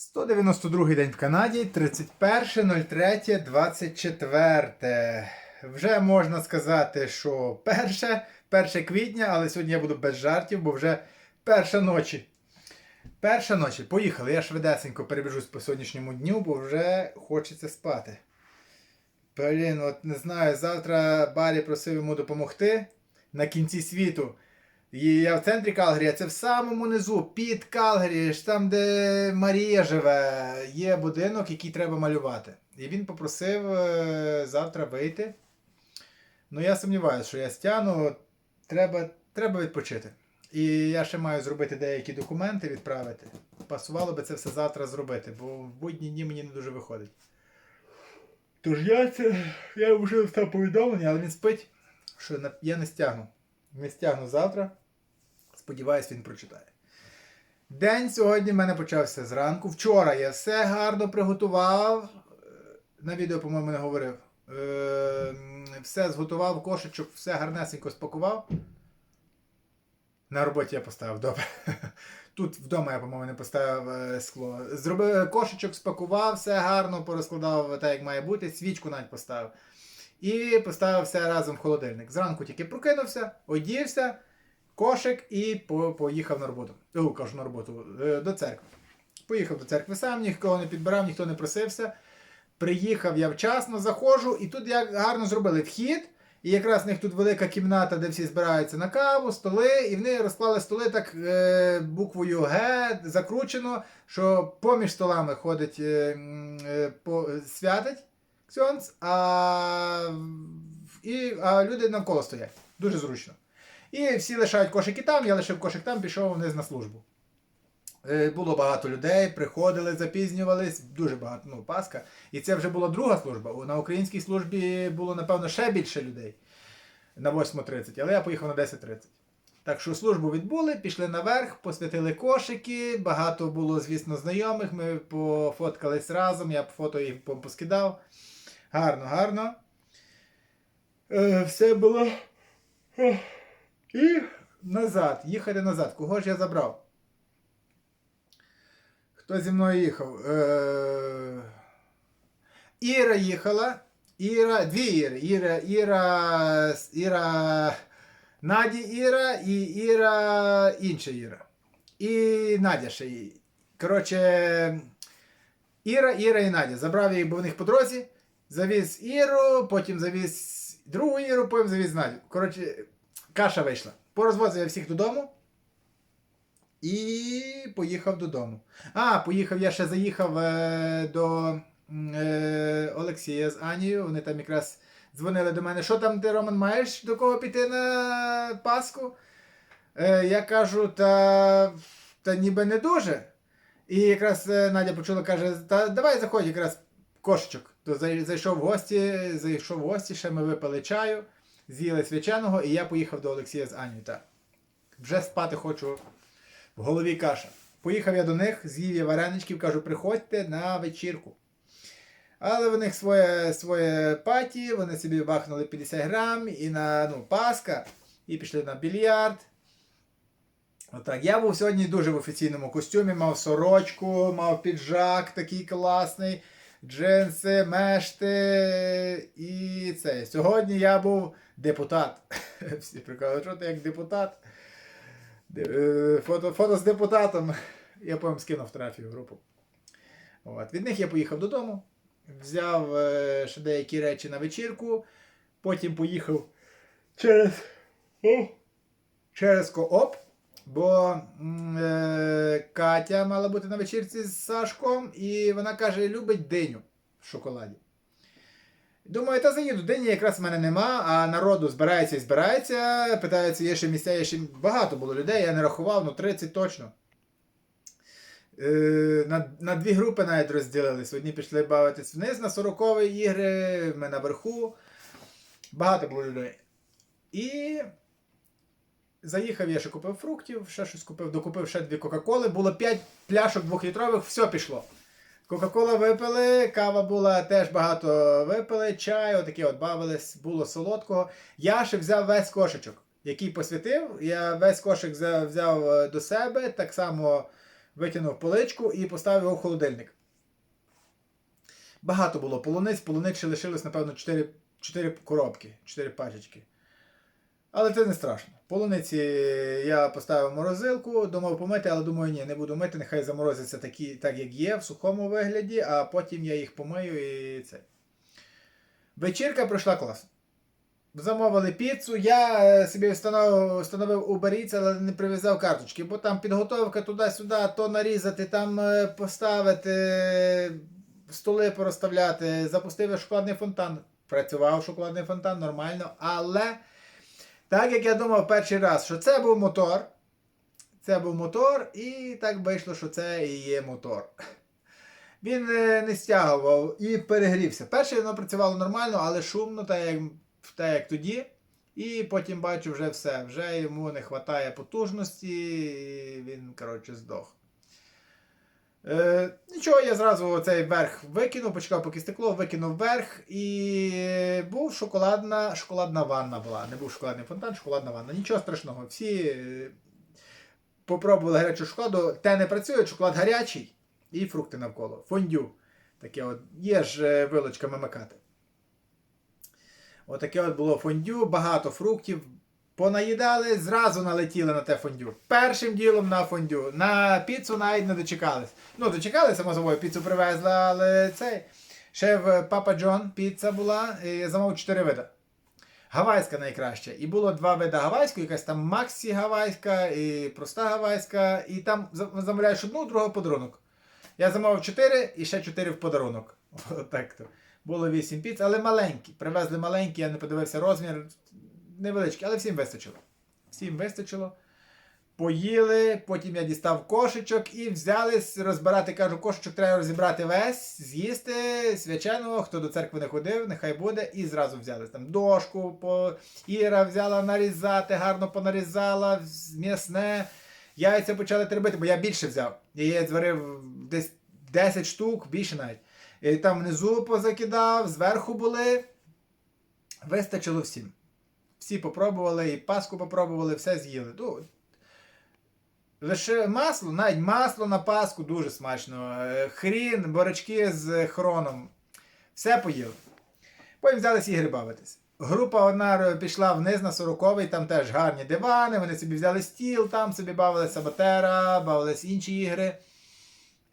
192 день в Канаді, 31.03.24. Вже можна сказати, що перше, 1 квітня, але сьогодні я буду без жартів, бо вже перша ночі. Перша ночі. Поїхали. Я швидесенько перебіжусь по сьогоднішньому дню, бо вже хочеться спати. Блін, от не знаю, завтра Барі просив йому допомогти на кінці світу. І я в центрі Калгарі, а це в самому низу, під Калгарі, там, де Марія живе, є будинок, який треба малювати. І він попросив е, завтра вийти. Ну, я сумніваюся, що я стягну. Треба, треба відпочити. І я ще маю зробити деякі документи, відправити. Пасувало би це все завтра зробити, бо в будні дні мені не дуже виходить. Тож я це. Я вже встав повідомлення, але він спить, що я не стягну. Не стягну завтра. Сподіваюсь, він прочитає. День сьогодні в мене почався зранку. Вчора я все гарно приготував. Е, На відео, по-моєму, не говорив. Е, Все зготував, кошечок, все гарнесенько спакував. На роботі я поставив добре. Тут вдома я, по-моєму, не поставив е, скло. Зробив кошечок, спакував, все гарно порозкладав так, як має бути, свічку навіть поставив. І поставив все разом в холодильник. Зранку тільки прокинувся, одівся, кошик і по- поїхав на роботу. О, кажу на роботу, е, до церкви. Поїхав до церкви сам, нікого не підбирав, ніхто не просився. Приїхав я вчасно, заходжу, і тут як гарно зробили вхід. І якраз в них тут велика кімната, де всі збираються на каву, столи, і вони розклали столи так е, буквою Г закручено, що поміж столами ходить е, е, по, святить ксьонц, а, і, а люди навколо стоять. Дуже зручно. І всі лишають кошики там, я лишив кошик там, пішов вниз на службу. Е, Було багато людей, приходили, запізнювались, дуже багато, ну, Пасха. І це вже була друга служба. На українській службі було, напевно, ще більше людей на 8.30, але я поїхав на 10.30. Так що службу відбули, пішли наверх, посвятили кошики, багато було, звісно, знайомих. Ми пофоткались разом, я фото їх поскидав. Гарно, гарно. Е, все було. І назад, їхати назад. Кого ж я забрав? Хто зі мною їхав? Е... Іра їхала. Іра, дві Іри. Іра, Іра, Іра, Наді Іра і Іра, інша Іра. І Надя ще є. Коротше, Іра, Іра і Надя. Забрав їх, бо в них по дорозі. Завіз Іру, потім завіз другу Іру, потім завіз Надю. Коротше, каша вийшла. Порозвозив я всіх додому. І поїхав додому. А, поїхав, я ще заїхав е, до е, Олексія з Анією. Вони там якраз дзвонили до мене. Що там ти, Роман, маєш до кого піти на Пасху? Е, я кажу, та, та ніби не дуже. І якраз е, Надя почула, каже, та давай заходь якраз кошечок. То зайшов в гості, зайшов в гості, ще ми випили чаю, з'їли свяченого, і я поїхав до Олексія з Анією. Так. Вже спати хочу в голові каша. Поїхав я до них, з'їв я вареничків, кажу, приходьте на вечірку. Але в них своє, своє паті, вони собі бахнули 50 грам і на ну, Пасха, і пішли на більярд. Отак. Я був сьогодні дуже в офіційному костюмі, мав сорочку, мав піджак такий класний, джинси, мешти і це. Сьогодні я був депутат. Всі приколи, що ти як депутат? Е, Фото, фото з депутатом. Я потім скинув фотографію в групу. От. Від них я поїхав додому, взяв е, ще деякі речі на вечірку, потім поїхав через, через Кооп, бо е, Катя мала бути на вечірці з Сашком, і вона каже, любить диню в шоколаді. Думаю, та заїду, дині якраз в мене нема, а народу збирається і збирається. Питаються, є ще місця, є ще багато було людей, я не рахував, ну 30 точно. Е, на, на дві групи навіть розділились. Одні пішли бавитись вниз на 40 ігри, ми наверху. Багато було людей. І заїхав, я ще купив фруктів, ще щось купив, докупив ще дві Кока-Коли. Було 5 пляшок двохлітрових, все пішло. Кока-кола випили, кава була теж багато випили, чай, отакі от бавились, було солодкого. Я ще взяв весь кошечок, який посвятив. Я весь кошик взяв, е, до себе, так само витягнув поличку і поставив його в холодильник. Багато було полуниць, полуниць ще лишилось, напевно, 4, 4 коробки, 4 пачечки. Але це не страшно. Полуниці я поставив морозилку, думав помити, але думаю, ні, не буду мити, нехай заморозяться такі, так, як є, в сухому вигляді, а потім я їх помию і це. Вечірка пройшла класно. Замовили піцу. Я е, собі встановив, встановив Uber Eats, але не прив'язав карточки, бо там підготовка туди-сюди, то нарізати, там е, поставити, столи порозставляти, запустив шоколадний фонтан. Працював шоколадний фонтан нормально, але так як я думав перший раз, що це був мотор, це був мотор, і так вийшло, що це і є мотор. Він е, не стягував і перегрівся. Перше воно працювало нормально, але шумно, так як, так як тоді. І потім бачу вже все. Вже йому не вистачає потужності, і він, коротше, здох. Е, нічого, я зразу цей верх викинув, почекав, поки стекло, викинув верх, і був шоколадна, шоколадна ванна була. Не був шоколадний фонтан, шоколадна ванна. Нічого страшного. Всі е, попробували гарячу шоколаду. Те не працює, шоколад гарячий і фрукти навколо. Фондю. Таке от. Є ж е, вилочками макати. Отаке от було фондю, багато фруктів. Понаїдали, зразу налетіли на те фондю. Першим ділом на фондю. На піцу навіть не дочекались. Ну, дочекалися, само собою, піцу привезли, але цей. Ще в Папа Джон піца була, я замовив 4 вида. Гавайська найкраща. І було два види гавайської, якась там Максі гавайська і проста гавайська. І там замовляєш одну, другу подарунок. Я замовив 4 і ще 4 в подарунок. Отак то. Було 8 піц, але маленькі. Привезли маленькі, я не подивився розмір. Невеличкі, але всім вистачило. Всім вистачило. Поїли, потім я дістав кошечок і взялись розбирати. Кажу, кошечок треба розібрати весь, з'їсти свяченого, хто до церкви не ходив, нехай буде. І зразу взялись. Там дошку, по... Іра взяла нарізати, гарно понарізала, м'ясне. Яйця почали тербити, бо я більше взяв. Я зварив десь 10 штук, більше навіть. І там внизу позакидав, зверху були. Вистачило всім. Всі попробували, і паску попробували, все з'їли. Ну, Лише масло, навіть масло на паску дуже смачно. Е, Хрін, борочки з хроном. Все поїли. Потім взялися ігри бавитись. Група одна пішла вниз на 40-й, там теж гарні дивани, вони собі взяли стіл, там собі бавили Саботера, бавились інші ігри.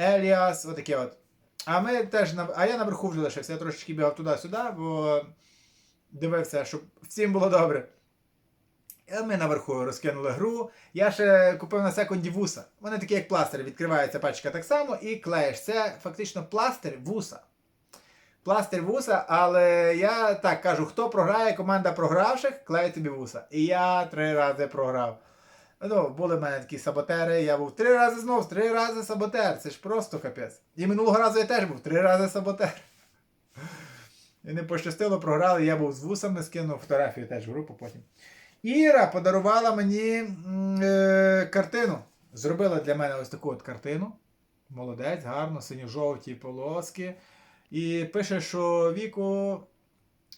Еліас, отаке от. А ми теж. А я наверху вже лишився, я трошечки бігав туди-сюди, бо дивився, щоб всім було добре. І ми наверху розкинули гру. Я ще купив на секунді вуса. Вони такі, як пластир, відкривається пачка так само і клеїш. Це фактично пластир вуса. Пластир вуса, але я так кажу, хто програє, команда програвших, клеє тобі вуса. І я три рази програв. Ну, були в мене такі саботери, я був три рази знов, три рази саботер. Це ж просто капець. І минулого разу я теж був три рази саботер. Не пощастило, програли, я був з вусами, скинув фотографію теж в групу потім. Іра подарувала мені е, картину. Зробила для мене ось таку от картину. Молодець, гарно, синьо-жовті полоски. І пише, що віку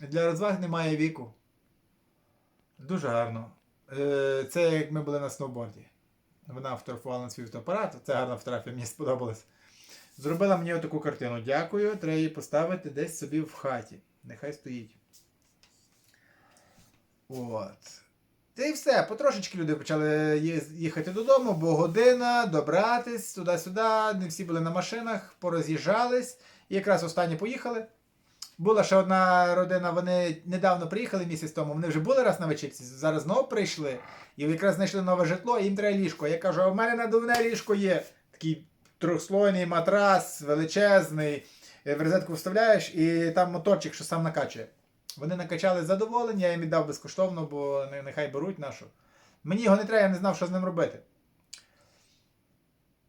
для розваг немає віку. Дуже гарно. Е, Це як ми були на сноуборді. Вона фотографувала на свій фотоапарат. Це гарна фотографія, мені сподобалась. Зробила мені отаку картину. Дякую. Треба її поставити десь собі в хаті. Нехай стоїть. От. Та і все. Потрошечки люди почали їхати додому, бо година, добратись туди-сюди. Не всі були на машинах, пороз'їжджались. І якраз останні поїхали. Була ще одна родина, вони недавно приїхали місяць тому. Вони вже були раз на вечірці, зараз знову прийшли. І якраз знайшли нове житло, і їм треба ліжко. Я кажу, а в мене надувне ліжко є. Такий трьохслойний матрас, величезний. Е, В розетку вставляєш, і там моторчик, що сам накачує. Вони накачали задоволення, я їм віддав безкоштовно, бо нехай беруть нашу. Мені його не треба, я не знав, що з ним робити.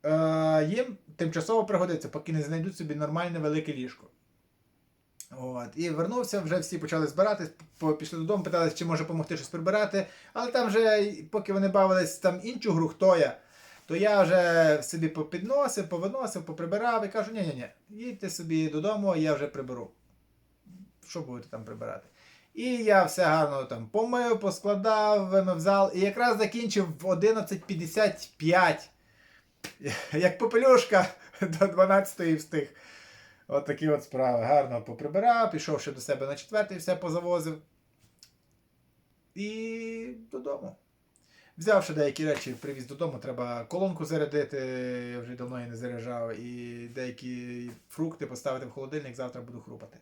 Е, їм тимчасово пригодиться, поки не знайдуть собі нормальне велике ліжко. От. І вернувся, вже всі почали збиратись, пішли додому, питались, чи може допомогти щось прибирати. Але там вже, поки вони бавились там іншу гру, хто я, то я вже собі попідносив, повиносив, поприбирав і кажу, ні-ні-ні, їдьте собі додому, я вже приберу. Що будете там прибирати? І я все гарно там помив, поскладав, вимив зал. І якраз закінчив в 11.55. як попелюшка до 12-ї встиг. От такі от справи. Гарно поприбирав, пішов ще до себе на четвертий, все позавозив. І додому. Взяв ще деякі речі, привіз додому, треба колонку зарядити, я вже давно її не заряджав, і деякі фрукти поставити в холодильник, завтра буду хрупати.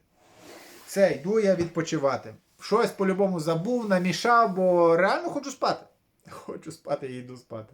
Все, йду я відпочивати. Щось по-любому забув, намішав, бо реально хочу спати. Хочу спати і йду спати.